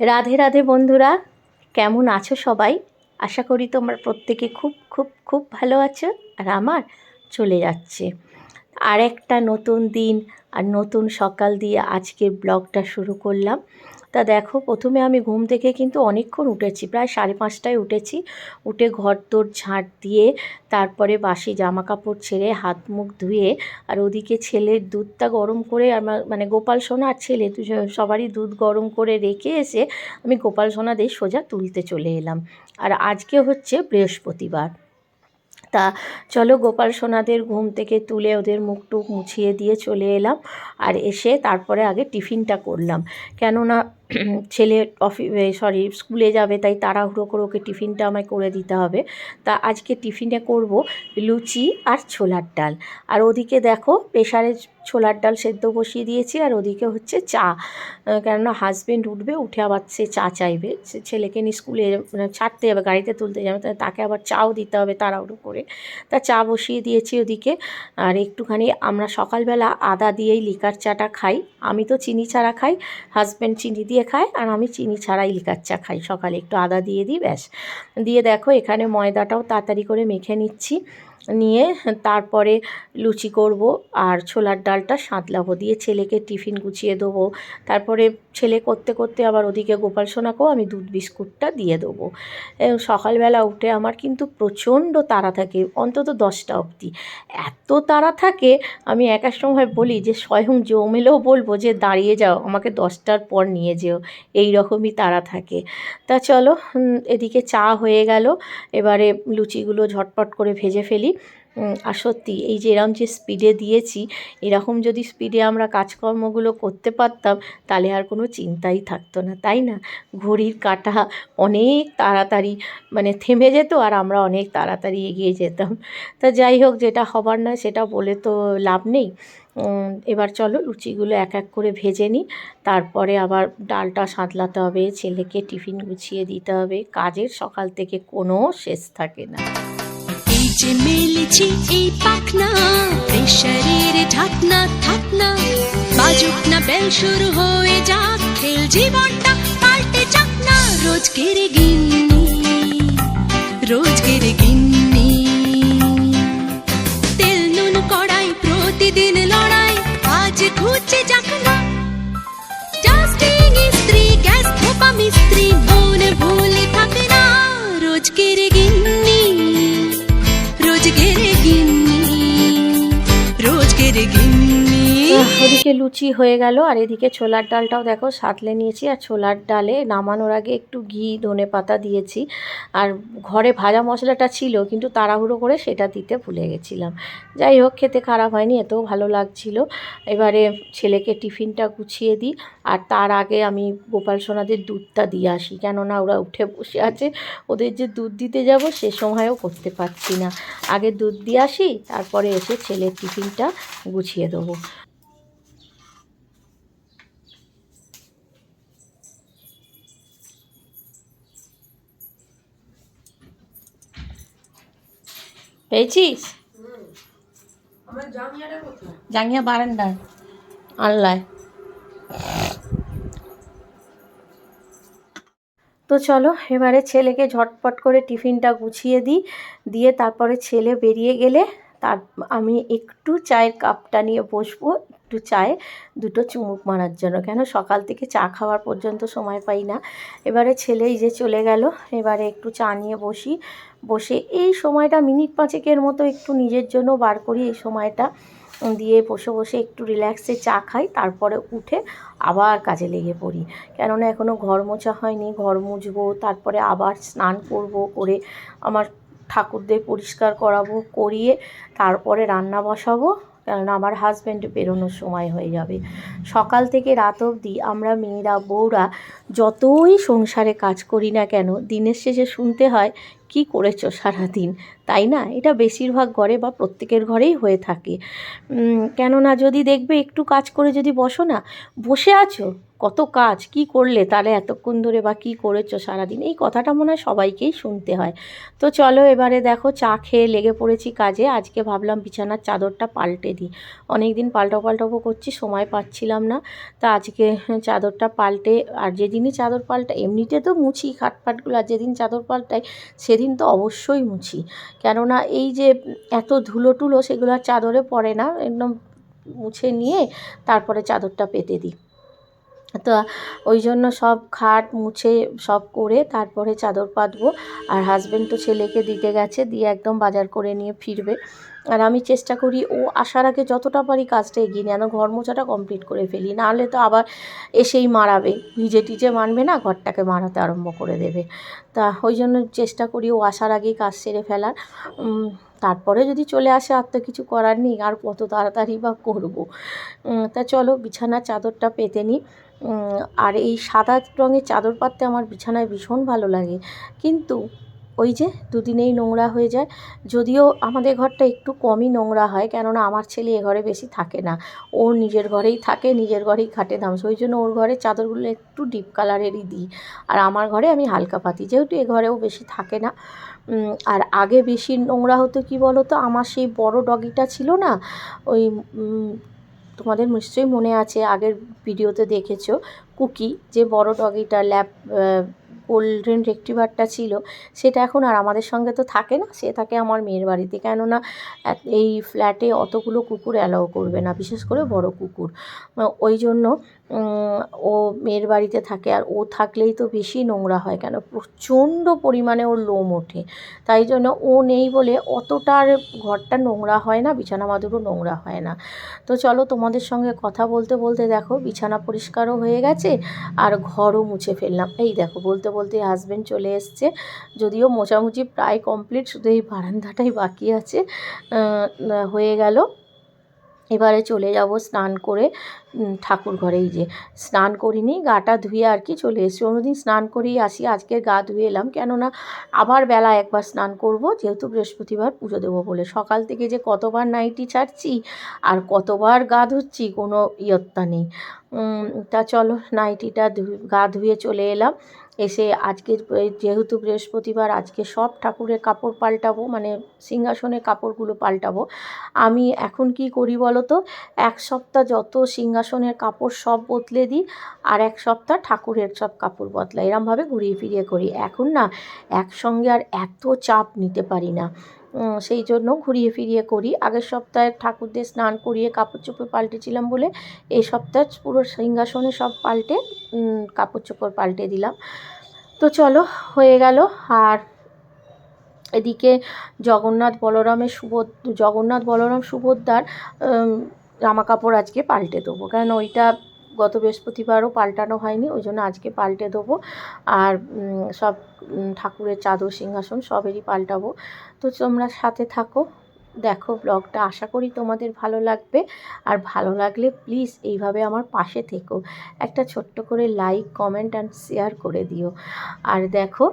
রাধে রাধে বন্ধুরা, কেমন আছো সবাই? আশা করি তোমার প্রত্যেকে খুব খুব খুব ভালো আছো আর আমার চলে যাচ্ছে। আর একটা নতুন দিন আর নতুন সকাল দিয়ে আজকের ব্লগটা শুরু করলাম। তা দেখো, প্রথমে আমি ঘুম থেকে কিন্তু অনেকক্ষণ উঠেছি, প্রায় সাড়ে পাঁচটায় উঠেছি। উঠে ঘর তোর ঝাঁট দিয়ে তারপরে বাসি জামা কাপড় ছেড়ে হাত মুখ ধুয়ে আর ওদিকে ছেলের দুধটা গরম করে আমার মানে গোপাল সোনা আর ছেলে সবারই দুধ গরম করে রেখে এসে আমি গোপাল সোনাদের সোজা তুলতে চলে এলাম। আর আজকে হচ্ছে বৃহস্পতিবার। তা চলো গোপাল সোনাদের ঘুম থেকে তুলে ওদের মুখ টুক মুছিয়ে দিয়ে চলে এলাম আর এসে তারপরে আগে টিফিনটা করলাম। কেননা ছেলে অফি সরি স্কুলে যাবে, তাই তাড়াহুড়ো করে ওকে টিফিনটা আমায় করে দিতে হবে। তা আজকে টিফিনে করব লুচি আর ছোলার ডাল। আর ওদিকে দেখো প্রেশারে ছোলার ডাল সেদ্ধ বসিয়ে দিয়েছি, আর ওদিকে হচ্ছে চা। কেননা হাজবেন্ড উঠবে, উঠে আবার সে চা চাইবে। সে ছেলেকে নিয়ে স্কুলে মানে ছাড়তে যাবে, গাড়িতে তুলতে যাবে তাকে আবার চাও দিতে হবে তাড়াহুড়ো করে। তা চা বসিয়ে দিয়েছি ওদিকে। আর একটুখানি আমরা সকালবেলা আদা দিয়েই লিকার চাটা খাই। আমি তো চিনি ছাড়া খাই হাজব্যান্ড চিনি দিয়ে খায় আর আমি চিনি ছাড়াই লিকার চা খাই। সকালে একটু আদা দিয়ে দিই, ব্যাস। দিয়ে দেখো এখানে ময়দাটাও তাড়াতাড়ি করে মেখে নিচ্ছি। নিয়ে তারপরে লুচি করব আর ছোলার ডালটা সাঁতলাবো দিয়ে ছেলেকে টিফিন গুছিয়ে দেবো। তারপরে ছেলে করতে করতে আবার ওদিকে গোপাল সোনাকেও আমি দুধ বিস্কুটটা দিয়ে দেবো। সকালবেলা উঠে আমার কিন্তু প্রচণ্ড তাড়া থাকে, অন্তত দশটা অবধি। এত তাড়া থাকে, আমি এক এক সময় বলি যে, স্বয়ং জমেলেও বলব যে, দাঁড়িয়ে যাও, আমাকে দশটার পর নিয়ে যেও। এই রকমই তাড়া থাকে। তা চলো এদিকে চা হয়ে গেল। এবারে লুচিগুলো ঝটপট করে ভেজে ফেলি। আর সত্যি, এই যে এরম যে স্পিডে দিয়েছি, এরকম যদি স্পিডে আমরা কাজকর্মগুলো করতে পারতাম, তাহলে আর কোনো চিন্তাই থাকতো না, তাই না? ঘড়ির কাঁটা অনেক তাড়াতাড়ি মানে থেমে যেত আর আমরা অনেক তাড়াতাড়ি এগিয়ে যেতাম। তা যাই হোক, যেটা হবার না সেটা বলে তো লাভ নেই। এবার চলো লুচিগুলো এক এক করে ভেজে নিই, তারপরে আবার ডালটা সাঁতলাতে হবে, ছেলেকে টিফিন গুছিয়ে দিতে হবে, কাজের সকাল থেকে কোনো শেষ থাকে না। যে মেলেছি এই পাখনা প্রেশারের ঢাকনা থাকনা বাজুক না বেল শুরু হয়ে যাক, খেল জীবনটা পাল্টে যাক না। রোজ কেড়ে গিন্নি রোজ কেড়ে গিন্নি। তেল নুন কড়াই প্রতিদিন লড়াই আহ, লুচি হয়ে গেল আর এদিকে ছোলার ডালটাও দেখো সাতলে নিয়েছি আর ছোলার ডালে নামানোর আগে একটু ঘি ধনে পাতা দিয়েছি আর ঘরে ভাজা মশলাটা ছিল কিন্তু তাড়াহুড়ো করে সেটা দিতে ভুলে গেছিলাম। যাই হোক খেতে খারাপ হয়নি এতেও ভালো লাগছিল। এবারে ছেলেকে টিফিনটা গুছিয়ে দিই আর তার আগে আমি গোপাল সোনাদের দুধটা দিয়ে আসি কেননা ওরা উঠে বসে আছে ওদের যে দুধ দিতে যাব সে সময়ও করতে পারছি না। আগে দুধ দিয়ে আসি তারপরে এসে ছেলের টিফিনটা গুছিয়ে দেবো। পেয়েছিস? জাঙ্গিয়া বারান্দায়। আল্লায় তো চলো এবারে ছেলেকে ঝটপট করে টিফিনটা গুছিয়ে দিই দিয়ে তারপরে ছেলে বেরিয়ে গেলে তার আমি একটু চায়ের কাপটা নিয়ে বসবো একটু চায়ে, দুটো চুমুক মারার জন্য। কেন? সকাল থেকে চা খাওয়ার পর্যন্ত সময় পাই না। এবারে ছেলেই যে চলে গেল, এবারে একটু চা নিয়ে বসি। বসে এই সময়টা মিনিট পাঁচেকের মতো একটু নিজের জন্য বার করি এই সময়টা। দিয়ে বসে বসে একটু রিল্যাক্সে চা খাই, তারপরে উঠে আবার কাজে লেগে পড়ি। কেননা এখনও ঘর মোছা হয়নি, ঘর মুছবো, তারপরে আবার স্নান করব করে আমার ঠাকুরদের পরিষ্কার করাবো, করিয়ে তারপরে রান্না বসাবো। কেননা আমার হাজব্যান্ড বেরোনোর সময় হয়ে যাবে। সকাল থেকে রাত অবধি আমরা মেয়েরা, বউরা যতই সংসারে কাজ করি না কেন, দিনের শেষে শুনতে হয় কি করেছ সারাদিন? তাই না? এটা বেশিরভাগ ঘরে বা প্রত্যেকের ঘরেই হয়ে থাকে। কেননা যদি দেখবে একটু কাজ করে যদি বসো না, বসে আছো? কত কাজ? কি করলে তাহলে এতক্ষণ ধরে বা কী করেছ সারাদিন? এই কথাটা মনে হয় সবাইকেই শুনতে হয়। তো চলো এবারে দেখো, চা খেয়ে লেগে পড়েছি কাজে। আজকে ভাবলাম বিছানার চাদরটা পাল্টে দিই। অনেক দিন পাল্টাও পাল্টাবো করছি, সময় পাচ্ছিলাম না। তা আজকে চাদরটা পাল্টে, আর যেদিনই চাদর পাল্টা এমনিতে তো মুছি খাটফাটগুলো আর যেদিন চাদর পাল্টাই, সেদিন তো অবশ্যই মুছি। কেননা এই যে এত ধুলো টুলো সেগুলো আর চাদরে পড়ে না, একদম মুছে নিয়ে তারপরে চাদরটা পেতে দিই। তো ওই জন্য সব খাট মুছে সব করে তারপরে চাদর পাতবো। আর হাজব্যান্ড তো ছেলেকে দিতে গেছে, দিয়ে একদম বাজার করে নিয়ে ফিরবে। আর আমি চেষ্টা করি, ও আসার আগে যতটা পারি কাজটা এগিয়ে নিয়ে, যেন ঘর মোছাটা কমপ্লিট করে ফেলি। নাহলে তো আবার এসেই মারাবে। ভিজে টিজে মানবে না, ঘরটাকে মারাতে আরম্ভ করে দেবে। তা ওই জন্য চেষ্টা করি ও আসার আগেই কাজ সেরে ফেলার। তারপরে যদি চলে আসে, আর তো কিছু করার নেই, আর কত তাড়াতাড়ি বা করব? তা চলো, বিছানার চাদরটা পেতে নিই আর এই সাদা রঙের চাদর পাততে আমার বিছানায় ভীষণ ভালো লাগে। কিন্তু ওই যে দুদিনেই নোংরা হয়ে যায়। যদিও আমাদের ঘরটা একটু কমই নোংরা হয়, কেননা আমার ছেলে এ ঘরে বেশি থাকে না। ওর নিজের ঘরেই থাকে, নিজের ঘরেই খাটে দাম। ওই জন্য ওর ঘরে চাদরগুলো একটু ডিপ কালারেরই দিই। আর আমার ঘরে আমি হালকা পাতি, যেহেতু এ ঘরেও বেশি থাকে না। আর আগে বেশি নোংরা হতো কি বলো তো আমার সেই বড় ডগিটা ছিল না, ওই তোমাদের নিশ্চয়ই মনে আছে, আগের ভিডিওতে দেখেছ, কুকি, যে বড় ডগিটা ল্যাব গোল্ডেন রেক্টিভারটা ছিল, সেটা এখন আর আমাদের সঙ্গে তো থাকে না, সে থাকে আমার মেয়ের বাড়িতে। কেননা এই ফ্ল্যাটে অতগুলো কুকুর অ্যালাউ করবে না, বিশেষ করে বড় কুকুর। ওই জন্য ও মেয়ের বাড়িতে থাকে আর ও থাকলেই তো বেশি নোংরা হয় কেন? প্রচণ্ড পরিমাণে ওর লোম ওঠে। তাই জন্য ও নেই বলে অতটা আর ঘরটা নোংরা হয় না, বিছানা মাদুরও নোংরা হয় না। তো চলো তোমাদের সঙ্গে কথা বলতে বলতে দেখো বিছানা পরিষ্কারও হয়ে গেছে আর ঘরও মুছে ফেললাম। এই দেখো বলতে বলতে হাজব্যান্ড চলে এসছে। যদিও মোছামুছি প্রায় কমপ্লিট শুধু এই বারান্দাটাই বাকি আছে। হয়ে গেল। এবারে চলে যাব স্নান করে ঠাকুর ঘরেই যে, স্নান করিনি, গাটা ধুয়ে আর কি চলে এসেছি। অন্যদিন স্নান করেই আসি, আজকে গা ধুয়ে এলাম। কেননা আবার বেলা একবার স্নান করব, যেহেতু বৃহস্পতিবার পুজো দেবো বলে। সকাল থেকে যে কতবার নাইটি ছাড়ছি আর কতবার গা ধুচ্ছি, কোনো ইয়ত্তা নেই। তা চলো, নাইটিটা ধু- গা ধুয়ে চলে এলাম। এসে আজকে যেহেতু বৃহস্পতিবার, আজকে সব ঠাকুরের কাপড় পাল্টাবো মানে সিংহাসনে কাপড়গুলো পাল্টাবো, আমি এখন কি করি বলতো এক সপ্তাহ যত সিংহাসনের কাপড় সব বদলে দিই, আর এক সপ্তাহ ঠাকুরের সব কাপড় বদলাই। এরমভাবে ঘুরিয়ে ফিরিয়ে করি। এখন না, একসঙ্গে আর এত চাপ নিতে পারি না। সেই জন্য ঘুরিয়ে ফিরিয়ে করি। আগের সপ্তাহে ঠাকুরদের স্নান করিয়ে কাপড় চোপড় পাল্টেছিলাম বলে এই সপ্তাহ পুরো সিংহাসনে সব পাল্টে কাপড় চোপড় পাল্টে দিলাম। তো চলো, হয়ে গেল। আর এদিকে জগন্নাথ বলরামের সুভদ জগন্নাথ বলরাম সুভদ্রার জামা কাপড় আজকে পাল্টে দেবো। কারণ ওইটা গত বৃহস্পতিবারও পাল্টানো হয়নি, ওই জন্য আজকে পাল্টে দেবো। আর সব ঠাকুরের চাদর, সিংহাসন সবেরই পাল্টাবো। তো তোমরা সাথে থাকো, দেখো ব্লগটা। আশা করি তোমাদের ভালো লাগবে। আর ভালো লাগলে প্লিজ এইভাবে আমার পাশে থেকো। একটা ছোট্ট করে লাইক, কমেন্ট অ্যান্ড শেয়ার করে দিও। আর দেখো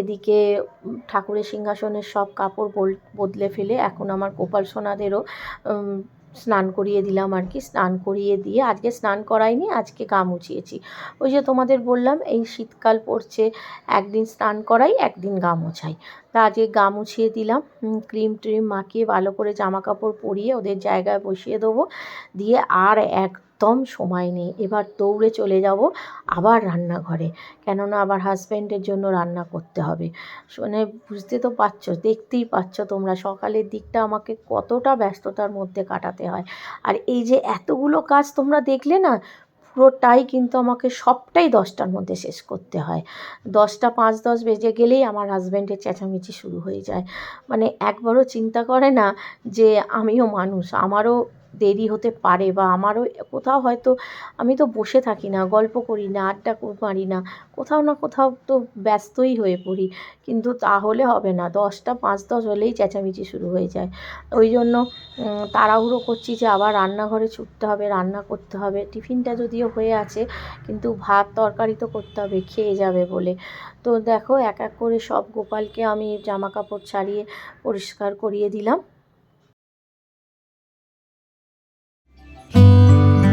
এদিকে ঠাকুরের সিংহাসনের সব কাপড় বদলে ফেলে এখন আমার গোপাল সোনাদেরও স্নান করিয়ে দিলাম আর কি, স্নান করিয়ে দিয়ে আজকে স্নান করাইনি, আজকে গা মুছিয়েছি। ওই যে তোমাদের বললাম, এই শীতকাল পড়ছে, একদিন স্নান করাই, একদিন গা মুছাই। তা আজকে গা মুছিয়ে দিলাম ক্রিম ট্রিম মাখিয়ে ভালো করে জামা কাপড় পরিয়ে ওদের জায়গায় বসিয়ে দেবো। দিয়ে আর একদম সময় নেই। এবার দৌড়ে চলে যাব আবার রান্নাঘরে। কেননা আবার হাজব্যান্ডের জন্য রান্না করতে হবে। মানে বুঝতে তো পারছ, দেখতেই পাচ্ছ তোমরা সকালের দিকটা আমাকে কতটা ব্যস্ততার মধ্যে কাটাতে হয়। আর এই যে এতগুলো কাজ তোমরা দেখলে না, পুরোটাই কিন্তু আমাকে সবটাই দশটার মধ্যে শেষ করতে হয়। দশটা পাঁচ দশ বেজে গেলেই আমার হাজব্যান্ডের চেঁচামেচি শুরু হয়ে যায়। মানে একবারও চিন্তা করে না যে আমিও মানুষ, আমারও দেরি হতে পারে বা আমারও কোথাও হয়তো আমি তো বসে থাকি না, গল্প করি না, আড্ডা মারি না, কোথাও না কোথাও তো ব্যস্তই হয়ে পড়ি। কিন্তু তাহলে হবে না, দশটা পাঁচ দশ হলেই চেঁচামেচি শুরু হয়ে যায়। ওই জন্য তাড়াহুড়ো করছি যে আবার রান্নাঘরে ছুটতে হবে, রান্না করতে হবে। টিফিনটা যদিও হয়ে আছে, কিন্তু ভাত তরকারি তো করতে হবে, খেয়ে যাবে বলে। তো দেখো, এক এক করে সব গোপালকে আমি জামা কাপড় ছাড়িয়ে পরিষ্কার করিয়ে দিলাম।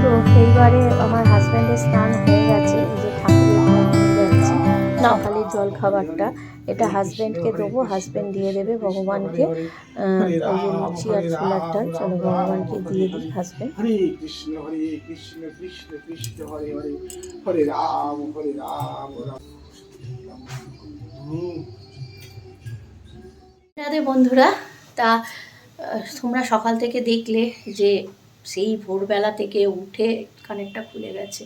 তো সেইবারে আমার হাজব্যান্ডের স্নান হয়ে গেছে এই যে ঠাকুরের ঘর সকালের জল খাবারটা এটা হাজব্যান্ডকে দেবো হাজব্যান্ড দিয়ে দেবে ভগবানকে ওই যে লুচি আর ছোলারটা চলো ভগবানকে দিয়ে দিই হাজব্যান্ড। হরে কৃষ্ণ হরে কৃষ্ণ কৃষ্ণ কৃষ্ণ হরে হরে হরে রাম হরে রাম রাম। রাধে বন্ধুরা তা তোমরা সকাল থেকে দেখলে যে সেই ভোরবেলা থেকে উঠে কানেরটা খুলে গেছে।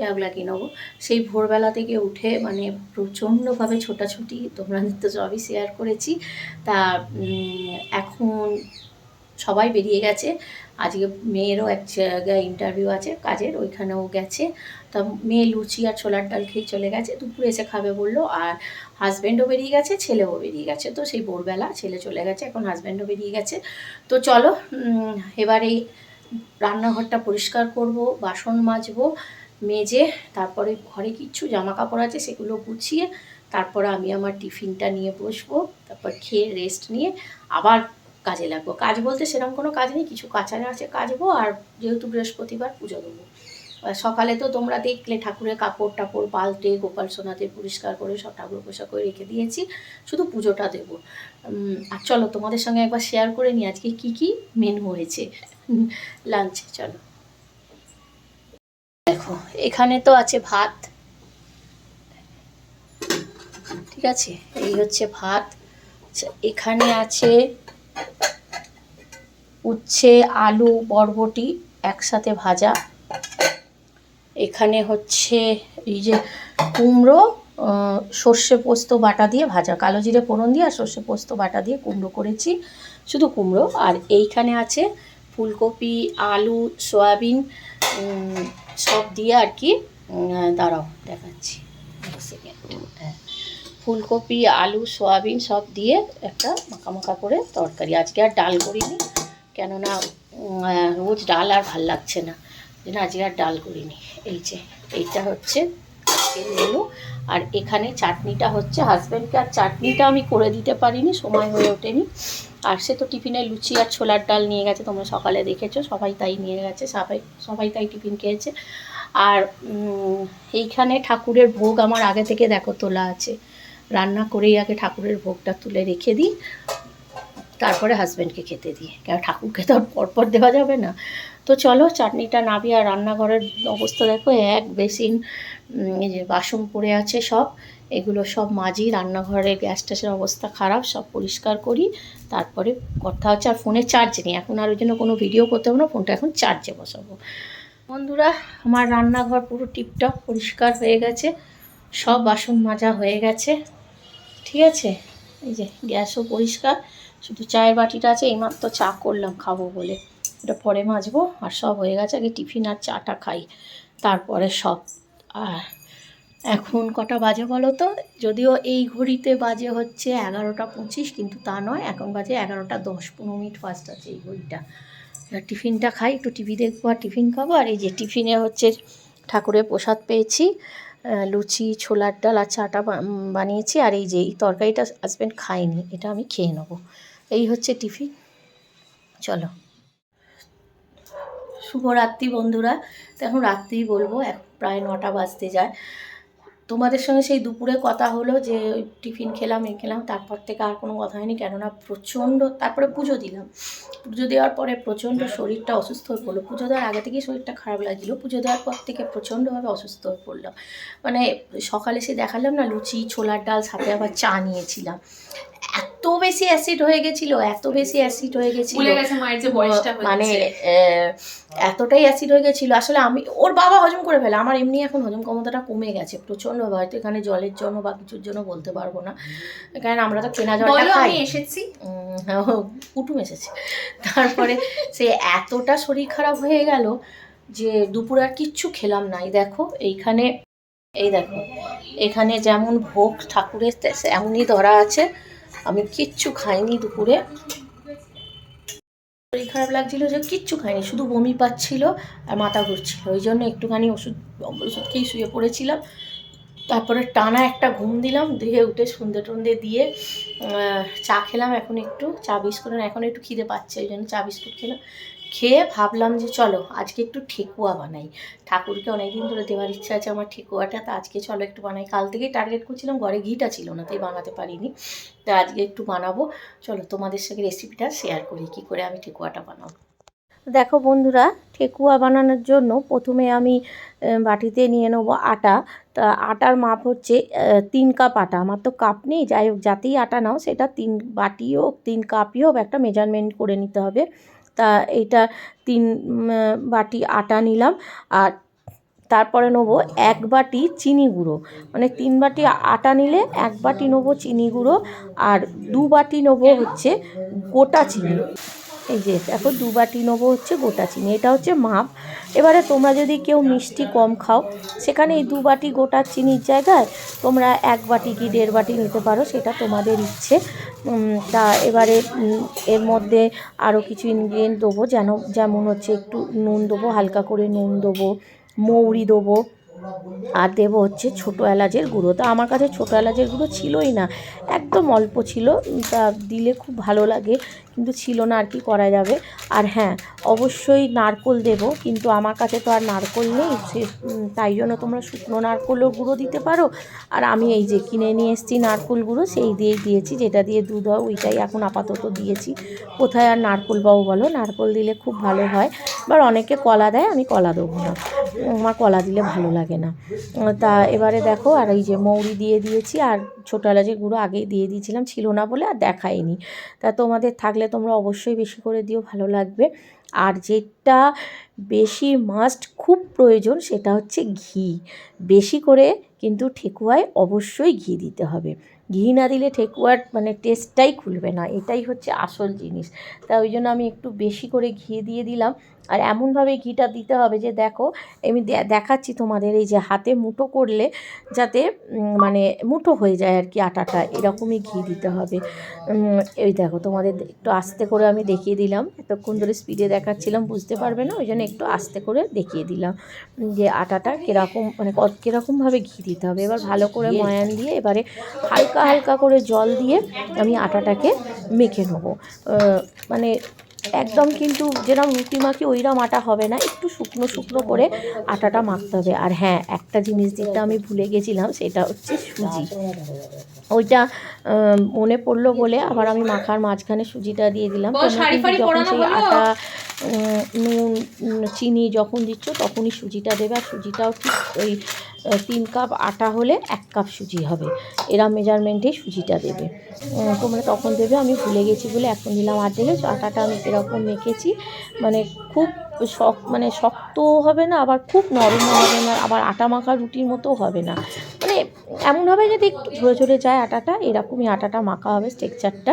জাগলা নেব। সেই ভোরবেলা থেকে উঠে মানে প্রচণ্ডভাবে ছোটাছুটি, তোমরা তো সবই শেয়ার করেছি। তা এখন সবাই বেরিয়ে গেছে। আজকে মেয়েরও এক জায়গায় ইন্টারভিউ আছে, কাজের, ওইখানেও গেছে। তা, মেয়ে লুচি আর ছোলার ডাল খেয়ে চলে গেছে। দুপুরে এসে খাবে বলল, আর হাজব্যান্ডও বেরিয়ে গেছে, ছেলেও বেরিয়ে গেছে। তো সেই ভোরবেলা ছেলে চলে গেছে, এখন হাজব্যান্ডও বেরিয়ে গেছে। তো চলো এবারে রান্নাঘরটা পরিষ্কার করব, বাসন মাজবো, মেজে তারপরে ঘরে কিছু জামা কাপড় আছে সেগুলো গুছিয়ে তারপরে আমি আমার টিফিনটা নিয়ে বসবো, তারপর খেয়ে রেস্ট নিয়ে আবার কাজে লাগবো। কাজ বলতে সেরকম কোনো কাজ নেই, কিছু কাছারে আছে কাজবো আর যেহেতু বৃহস্পতিবার পুজো দেবো। সকালে তো তোমরা দেখলে ঠাকুরের কাপড় টাপড় পাল্টে গোপাল সোনাতে পরিষ্কার করে সব ঠাকুর পোশাক করে রেখে দিয়েছি। শুধু পুজোটা দেবো। আর চলো তোমাদের সঙ্গে একবার শেয়ার করে নিই আজকে কি কি মেনু হয়েছে। লাঞ্চে চলো। দেখো এখানে তো আছে ভাত। ঠিক আছে? এই হচ্ছে ভাত। আচ্ছা, এখানে আছে উচ্ছে আলু বরবটি একসাথে ভাজা। এখানে হচ্ছে এই যে কুমড়ো সর্ষে পোস্ত বাটা দিয়ে ভাজা, কালো জিরে ফোড়ন দিয়ে আর সর্ষে পোস্ত বাটা দিয়ে কুমড়ো করেছি, শুধু কুমড়ো। আর এইখানে আছে ফুলকপি, আলু, সয়াবিন সব দিয়ে আর কি দাঁড়াও, দেখাচ্ছি। হ্যাঁ। ফুলকপি, আলু, সয়াবিন সব দিয়ে একটা মাখা মাখা করে তরকারি। আজকে আর ডাল করিনি, কেননা রোজ ডাল আর ভালো লাগছে না। জন্য আজকে আর ডাল করিনি। এই যে, এইটা হচ্ছে আজকের মেনু আর এখানে চাটনিটা হচ্ছে হাজব্যান্ডকে আর চাটনিটা আমি করে দিতে পারিনি, সময় হয়ে ওঠেনি। আর সে তো টিফিনে লুচি আর ছোলার ডাল নিয়ে গেছে, তোমরা সকালে দেখেছ, সবাই তাই নিয়ে গেছে, সবাই সবাই তাই টিফিন খেয়েছে। আর এইখানে ঠাকুরের ভোগ আমার আগে থেকে দেখো তোলা আছে। রান্না করেই আগে ঠাকুরের ভোগটা তুলে রেখে দিই। তারপরে হাজব্যান্ডকে খেতে দিই কেন ঠাকুরকে তো পরপর দেওয়া যাবে না। তো চলো চাটনিটা নাবি আর রান্নাঘরের অবস্থা দেখো, এক বেসিন এই যে বাসন পড়ে আছে সব, এগুলো সব মাজি রান্নাঘরের গ্যাস ট্যাসের অবস্থা খারাপ, সব পরিষ্কার করি, তারপরে কথা হচ্ছে আর ফোনে চার্জ নেই। এখন আর ওই জন্য কোনো ভিডিও করতে হবে না ফোনটা এখন চার্জে বসাবো। বন্ধুরা, আমার রান্নাঘর পুরো টিপটপ পরিষ্কার হয়ে গেছে, সব বাসন মাজা হয়ে গেছে, ঠিক আছে? এই যে গ্যাসও পরিষ্কার শুধু চায়ের বাটিটা আছে, এইমাত্র চা করলাম, খাব বলে। এটা পরে মাজবো, আর সব হয়ে গেছে, আগে টিফিন আর চাটা খাই। তারপরে সব। আর এখন কটা বাজে বলো তো? যদিও এই ঘড়িতে বাজে হচ্ছে এগারোটা পঁচিশ, কিন্তু তা নয়, এখন বাজে এগারোটা দশ, পনেরো মিনিট ফার্স্ট আছে এই ঘড়িটা। টিফিনটা খাই, একটু টিভি দেখব আর টিফিন খাব। আর এই যে টিফিনে হচ্ছে ঠাকুরের প্রসাদ পেয়েছি লুচি, ছোলার ডাল আর চাটা বানিয়েছি। আর এই যে এই তরকারিটা হাজব্যান্ড খায়নি, এটা আমি খেয়ে নেব। এই হচ্ছে টিফিন চলো। শুভরাত্রি বন্ধুরা। তো এখন রাত্রি বলব এক প্রায় নটা বাজতে যায়। তোমাদের সঙ্গে সেই দুপুরে কথা হলো যে, টিফিন খেলাম, এ খেলাম, তারপর থেকে আর কোনো কথা হয়নি, কেননা প্রচণ্ড, তারপরে পুজো দিলাম। পুজো দেওয়ার পরে প্রচণ্ড শরীরটা অসুস্থ হয়ে পড়ল। পুজো দেওয়ার আগে থেকেই শরীরটা খারাপ লাগছিল। পুজো দেওয়ার পর থেকে প্রচণ্ডভাবে অসুস্থ হয়ে পড়লাম। মানে সকালে সে দেখালাম না, লুচি, ছোলার ডাল, সাথে আবার চা নিয়েছিলাম। এত বেশি অ্যাসিড হয়ে গেছিল এত বেশি অ্যাসিড হয়ে গেছিল। মানে এতটাই অ্যাসিড হয়ে গেছিল। আসলে আমি ওর বাবা হজম করে ফেলে। আমার এমনি এখন হজম ক্ষমতাটা কমে গেছে। প্রচণ্ড হয়তো এখানে জলের জন্য বা কিছুর জন্য বলতে পারব না। কারণ আমরা তো কেনা জলটা খাই। এসেছি। কুটুম এসেছে। তারপরে সে এতটা শরীর খারাপ হয়ে গেল যে দুপুর আর কিচ্ছু খেলাম নাই। দেখো এইখানে এই দেখো, এখানে যেমন ভোগ ঠাকুরের এমনই ধরা আছে, আমি কিচ্ছু খাইনি দুপুরে। শরীর খারাপ লাগছিল যে কিচ্ছু খাইনি, শুধু বমি পাচ্ছিল আর মাথা ঘুরছিল। ওই জন্য একটুখানি ওষুধ ওষুধ খেয়েই শুয়ে পড়েছিলাম। তারপরে টানা একটা ঘুম দিলাম দিয়ে উঠে সন্ধে টন্ধে দিয়ে চা খেলাম এখন একটু, চা বিস্কুট, এখন একটু খিদে পাচ্ছে, ওই জন্য চা বিস্কুট খেলাম। খেয়ে ভাবলাম যে চলো, আজকে একটু ঠেকুয়া বানাই। ঠাকুরকে অনেকদিন ধরে দেওয়ার ইচ্ছা আছে আমার ঠেকুয়াটা, তা আজকে চলো একটু বানাই। কাল থেকেই টার্গেট করছিলাম, ঘরে ঘিটা ছিল না, তাই বানাতে পারিনি। তা আজকে একটু বানাবো। চলো, তোমাদের সঙ্গে রেসিপিটা শেয়ার করি, কী করে আমি ঠেকুয়াটা বানাবো। দেখো বন্ধুরা, ঠেকুয়া বানানোর জন্য প্রথমে আমি বাটিতে নিয়ে নেব আটা। তা আটার মাপ হচ্ছে তিন কাপ আটা। আমার তো কাপ নেই, যাই হোক, যাতেই আটা নাও, সেটা তিন বাটি হোক, তিন কাপই হোক, একটা মেজারমেন্ট করে নিতে হবে। তা এইটা তিন বাটি আটা নিলাম। আর তারপরে নেব এক বাটি চিনি গুঁড়ো। মানে তিন বাটি আটা নিলে এক বাটি নেব চিনি গুঁড়ো আর দু বাটি নেব হচ্ছে গোটা চিনি। এই যে দেখো, দু বাটি নেব হচ্ছে গোটা চিনি। এটা হচ্ছে মাপ। এবারে তোমরা যদি কেউ মিষ্টি কম খাও, সেখানে এই দু বাটি গোটা চিনির জায়গায় তোমরা এক বাটি কি দেড় বাটি নিতে পারো, সেটা তোমাদের ইচ্ছে। তা এবারে এর মধ্যে আরও কিছু ইনগ্রিডিয়েন্ট দেবো যেন, যেমন হচ্ছে একটু নুন দেবো, হালকা করে নুন দেবো, মৌরি দেবো। আর দেবো হচ্ছে ছোটো এলাচের গুঁড়ো। তা আমার কাছে ছোটো এলাচের গুঁড়ো ছিলই না। একদম অল্প ছিল, তা দিলে খুব ভালো লাগে, কিন্তু ছিল না আর কি করা যাবে। আর হ্যাঁ অবশ্যই নারকোল দেবো, কিন্তু আমার কাছে তো আর নারকোল নেই, সে তাই জন্য তোমরা শুকনো নারকোলও গুঁড়ো দিতে পারো। আর আমি এই যে কিনে নিয়ে এসেছি নারকোল গুঁড়ো, সেই দিয়েই দিয়েছি, যেটা দিয়ে দুধ হয়, ওইটাই এখন আপাতত দিয়েছি। কোথায় আর নারকোল পাবো বলো? নারকোল দিলে খুব ভালো হয়। এবার অনেকে কলা দেয়, আমি কলা দেবো না। আমার কলা দিলে ভালো লাগে। না। তা এবারে দেখো, আর এই যে মৌরি দিয়ে দিয়েছি, আর ছোটো এলাচের গুঁড়ো আগেই দিয়ে দিয়েছিলাম, ছিল না বলে আর দেখাইনি। তা তোমাদের থাকলে তোমরা অবশ্যই বেশি করে দিও, ভালো লাগবে। আর যেটা বেশি মাস্ট খুব প্রয়োজন, সেটা হচ্ছে ঘি। বেশি করে কিন্তু ঠেকুয়ায় অবশ্যই ঘি দিতে হবে। ঘি না দিলে ঠেকুয়ার মানে টেস্টটাই খুলবে না, এটাই হচ্ছে আসল জিনিস। তা ওই জন্য আমি একটু বেশি করে ঘি দিয়ে দিলাম। আর এমনভাবে ঘিটা দিতে হবে যে দেখো আমি দেখাচ্ছি তোমাদের এই যে হাতে মুঠো করলে যাতে মানে মুঠো হয়ে যায় আর কি আটাটা এরকমই ঘি দিতে হবে। এই দেখো তোমাদের একটু আস্তে করে আমি দেখিয়ে দিলাম এতক্ষণ ধরে স্পিডে দেখাচ্ছিলাম বুঝতে পারবে না ওই জন্য একটু আস্তে করে দেখিয়ে দিলাম যে আটাটা কীরকম মানে কত- কীরকমভাবে ঘি দিতে হবে। এবার ভালো করে ময়ান দিয়ে এবারে হালকা হালকা করে জল দিয়ে আমি আটাটাকে মেখে নেব। মানে একদম কিন্তু যেরকম রুটি মাখি ওইরকম আটা হবে না। একটু শুকনো শুকনো করে আটাটা মাখতে হবে। আর হ্যাঁ একটা জিনিস দিতে আমি ভুলে গেছিলাম সেটা হচ্ছে সুজি। ওইটা মনে পড়ল বলে আবার আমি মাখার মাঝখানে সুজিটা দিয়ে দিলাম। যখন সেই আটা নুন চিনি যখন দিচ্ছ তখনই সুজিটা দেবে। আর সুজিটাও ঠিক ওই তিন কাপ আটা হলে এক কাপ সুজি হবে। এরা মেজারমেন্টেই সুজিটা দেবে। তোমরা তখন দেবে, আমি ভুলে গেছি বলে এখন দিলাম আর দেখেছ আটাটা আমি এরকম মেখেছি মানে খুব শক্ত মানে শক্ত হবে না, আবার খুব নরমও হবে না, আবার আটা মাখা রুটির মতো হবে না। মানে এমন হবে যদি একটু ঝরে ঝরে যায় আটাটা, এরকমই আটাটা মাখা হবে স্ট্রেকচারটা।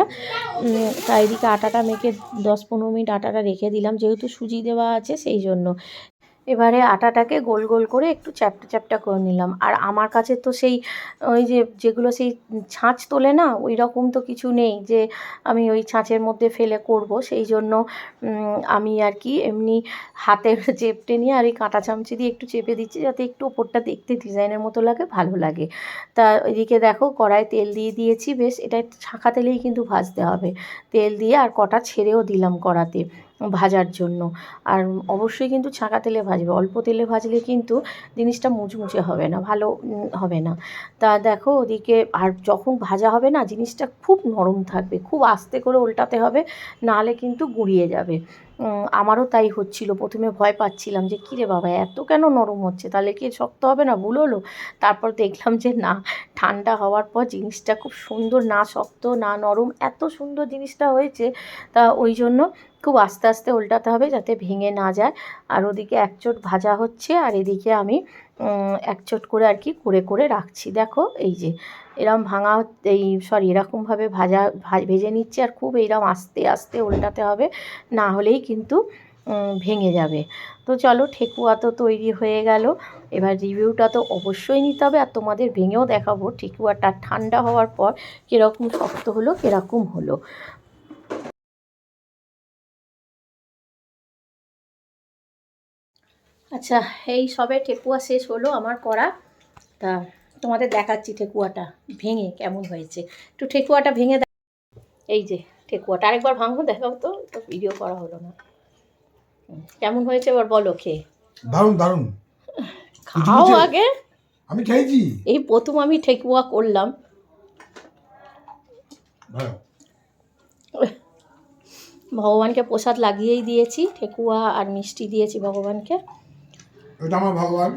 তাই এদিকে আটাটা মেখে দশ পনেরো মিনিট আটাটা রেখে দিলাম, যেহেতু সুজি দেওয়া আছে সেই জন্য। এবারে আটাটাকে গোল গোল করে একটু চ্যাপটা চ্যাপটা করে নিলাম। আর আমার কাছে তো সেই, ওই যে যেগুলো সেই ছাঁচ তোলে না ওই রকম তো কিছু নেই যে আমি ওই ছাঁচের মধ্যে ফেলে করব। সেই জন্য আমি আর কি এমনি হাতের চেপটে নিয়ে আর এই কাঁটা চামচি দিয়ে একটু চেপে দিচ্ছি যাতে একটু ওপরটা দেখতে ডিজাইনের মতো লাগে, ভালো লাগে। তা এদিকে দেখো কড়ায় তেল দিয়ে দিয়েছি, বেশ এটা ছাঁকা তেলেই কিন্তু ভাজতে হবে। তেল দিয়ে আর কটা ছেড়েও দিলাম কড়াতে। ভাজার জন্য। আর অবশ্যই কিন্তু ছাঁকা তেলে ভাজবে। অল্প তেলে ভাজলে কিন্তু জিনিসটা মুচমুচে হবে না, ভালো হবে না। তা দেখো ওদিকে আর যখন ভাজা হবে না, জিনিসটা খুব নরম থাকবে, খুব আস্তে করে উল্টাতে হবে, নাহলে কিন্তু গুঁড়িয়ে যাবে। আমারও তাই হচ্ছিল। প্রথমে ভয় পাচ্ছিলাম যে কী রে বাবা, এত কেন নরম হচ্ছে? তাহলে কি শক্ত হবে না? ভুল হলো? তারপর দেখলাম যে, না, ঠান্ডা হওয়ার পর জিনিসটা খুব সুন্দর, না শক্ত, না নরম, এত সুন্দর জিনিসটা হয়েছে। তা ওই জন্য খুব আস্তে আস্তে উল্টাতে হবে যাতে ভেঙে না যায়। আর ওদিকে একচোট ভাজা হচ্ছে, আর এদিকে আমি একচোট করে আর কি করে করে রাখছি। দেখো, এই যে, এরম ভাঙা এই সরি এরকমভাবে ভাজা ভেজে নিচ্ছি আর খুব এইরকম আস্তে আস্তে উল্টাতে হবে, না হলেই কিন্তু ভেঙে যাবে। তো চলো, ঠেকুয়া তো তৈরি হয়ে গেল। এবার রিভিউটা তো অবশ্যই নিতে হবে আর তোমাদের ভেঙেও দেখাবো। ঠেকুয়াটা ঠান্ডা হওয়ার পর কীরকম শক্ত হলো, কীরকম হলো। আচ্ছা এই সবে ঠেকুয়া শেষ হলো আমার করা। তা তোমাদের দেখাচ্ছি ঠেকুয়াটা ভেঙে কেমন হয়েছে। একটু ঠেকুয়াটা ভেঙে দেখ এই যে ঠেকুয়াটা আরেকবার ভাঙবো দেখাও তো তো ভিডিও করা হলো না। কেমন হয়েছে এবার বলো খেয়ে। দারুণ দারুণ। খাও আগে। আমি খেয়েছি। এই প্রথম আমি ঠেকুয়া করলাম। ভগবানকে প্রসাদ লাগিয়েই দিয়েছি ঠেকুয়া আর মিষ্টি দিয়েছি ভগবানকে। এটা আমার ভগবান।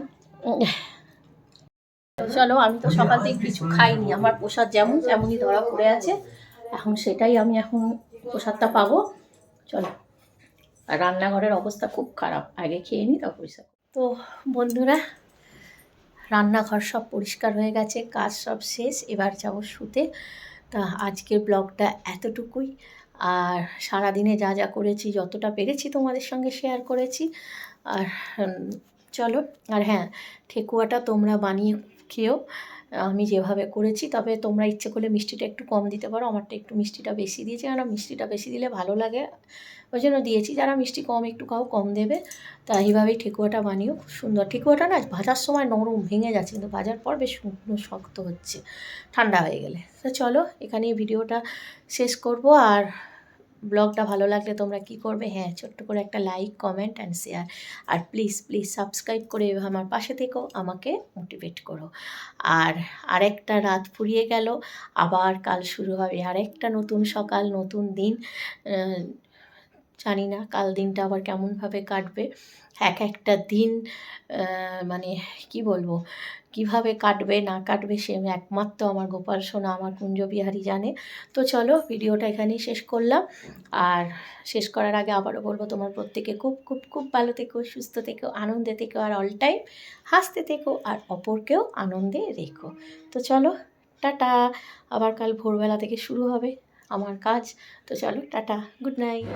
চলো, আমি তো সকাল থেকে কিছু খাইনি। আমার প্রসাদ যেমন তেমনই ধরা পড়ে আছে। এখন সেটাই আমি এখন প্রসাদটা পাবো। চলো। আর রান্নাঘরের অবস্থা খুব খারাপ। আগে খেয়ে নিই তারপর তো বন্ধুরা, রান্নাঘর সব পরিষ্কার হয়ে গেছে, কাজ সব শেষ। এবার যাব শুতে। তা আজকের ব্লগটা এতটুকুই। আর সারাদিনে যা যা করেছি, যতটা পেরেছি তোমাদের সঙ্গে শেয়ার করেছি। আর চলো। আর হ্যাঁ ঠেকুয়াটা তোমরা বানিয়ে খেয়েও আমি যেভাবে করেছি, তবে তোমরা ইচ্ছে করলে মিষ্টিটা একটু কম দিতে পারো। আমারটা একটু মিষ্টিটা বেশি দিয়েছি। কেন মিষ্টিটা বেশি দিলে ভালো লাগে। ওই জন্য দিয়েছি। যারা মিষ্টি কম একটু খাও, কম দেবে। তা এইভাবেই ঠেকুয়াটা বানিয়েও খুব সুন্দর। ঠেকুয়াটা না, ভাজার সময় নরম ভেঙে যাচ্ছে। কিন্তু ভাজার পর বেশ শুকনো, শক্ত হচ্ছে। ঠান্ডা হয়ে গেলে। তো চলো, এখানেই ভিডিওটা শেষ করব। আর ব্লগটা ভালো লাগলে তোমরা কি করবে? হ্যাঁ ছোট্ট করে একটা লাইক কমেন্ট অ্যান্ড শেয়ার আর প্লিজ প্লিজ সাবস্ক্রাইব করে আমার পাশে থেকেও আমাকে মোটিভেট করো। আর আরেকটা রাত ফুরিয়ে গেল, আবার কাল শুরু হবে। আরেকটা নতুন সকাল, নতুন দিন জানি না কাল দিনটা আবার কেমনভাবে কাটবে। এক একটা দিন মানে কি বলব? কীভাবে কাটবে, না কাটবে সে একমাত্র আমার গোপাল সোনা, আমার কুঞ্জ বিহারি জানে। তো চলো ভিডিওটা এখানেই শেষ করলাম। আর শেষ করার আগে আবারও বলব, তোমার প্রত্যেকে খুব খুব খুব ভালো থেকো, সুস্থ থেকো, আনন্দে থেকো, আর অল টাইম হাসতে থেকো, আর অপরকেও আনন্দে রেখো। তো চলো, টাটা। আবার কাল ভোরবেলা থেকে শুরু হবে। আমার কাজ। তো চলো টাটা গুড নাইট।